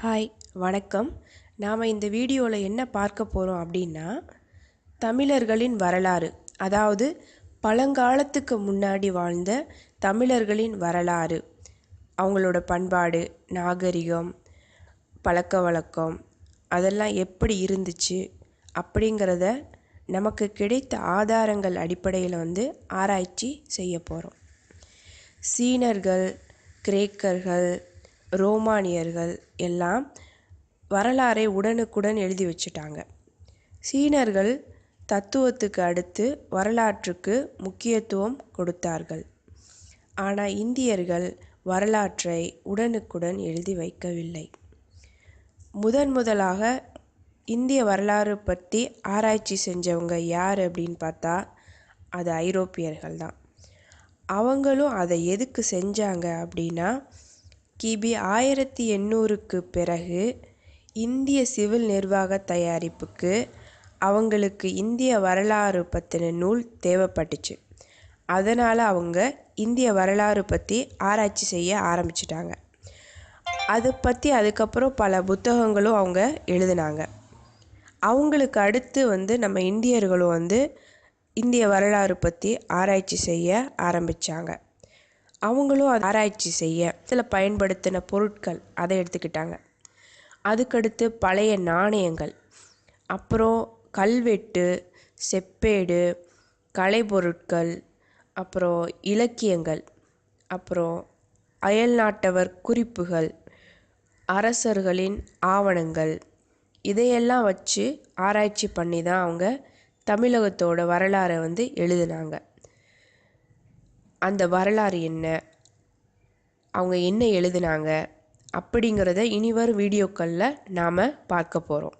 Hi வணக்கம். நாம் இந்த வீடியோவில் என்ன பார்க்க போகிறோம் அப்படின்னா தமிழர்களின் வரலாறு அதாவது பழங்காலத்துக்கு முன்னாடி வாழ்ந்த தமிழர்களின் வரலாறு. அவங்களோட பண்பாடு நாகரிகம் பழக்க வழக்கம் அதெல்லாம் எப்படி இருந்துச்சு அப்படிங்கிறத நமக்கு கிடைத்த ஆதாரங்கள் அடிப்படையில் வந்து ஆராய்ச்சி செய்ய போகிறோம் சீனர்கள் கிரேக்கர்கள் ரோமானியர்கள் எல்லாம் வரலாறை உடனுக்குடன் எழுதி வச்சுட்டாங்க. சீனர்கள் தத்துவத்துக்கு அடுத்து வரலாற்றுக்கு முக்கியத்துவம் கொடுத்தார்கள். ஆனால் இந்தியர்கள் வரலாற்றை உடனுக்குடன் எழுதி வைக்கவில்லை. முதன் முதலாக இந்திய வரலாறு பற்றி ஆராய்ச்சி செஞ்சவங்க யார் அப்படின்னு பார்த்தா அது ஐரோப்பியர்கள் தான். அவங்களும் அதை எதுக்கு செஞ்சாங்க அப்படின்னா கிபி ஆயிரத்தி எண்ணூறுக்கு பிறகு இந்திய சிவில் நிர்வாக தயாரிப்புக்கு அவங்களுக்கு இந்திய வரலாறு பற்றின நூல் தேவைப்பட்டுச்சு. அதனால் அவங்க இந்திய வரலாறு பற்றி ஆராய்ச்சி செய்ய ஆரம்பிச்சிட்டாங்க. அதை பற்றி அதுக்கப்புறம் பல புத்தகங்களும் அவங்க எழுதினாங்க. அவங்களுக்கு அடுத்து வந்து நம்ம இந்தியர்களும் வந்து இந்திய வரலாறு பற்றி ஆராய்ச்சி செய்ய ஆரம்பித்தாங்க அவங்களும் ஆராய்ச்சி செய்ய சில பயன்படுத்தின பொருட்கள் அதை எடுத்துக்கிட்டாங்க. அதுக்கடுத்து பழைய நாணயங்கள். அப்புறம் கல்வெட்டு செப்பேடு கலைப்பொருட்கள் அப்புறம் இலக்கியங்கள் அப்புறம் அயல்நாட்டவர் குறிப்புகள் அரசர்களின் ஆவணங்கள். இதையெல்லாம் வச்சு ஆராய்ச்சி பண்ணி தான் அவங்க தமிழகத்தோட வரலாறை வந்து எழுதினாங்க. அந்த வரலாறு என்ன? அவங்க என்ன எழுதினாங்க? அப்படிங்கிறத இனி வரும் வீடியோக்களில் நாம் பார்க்க போகிறோம்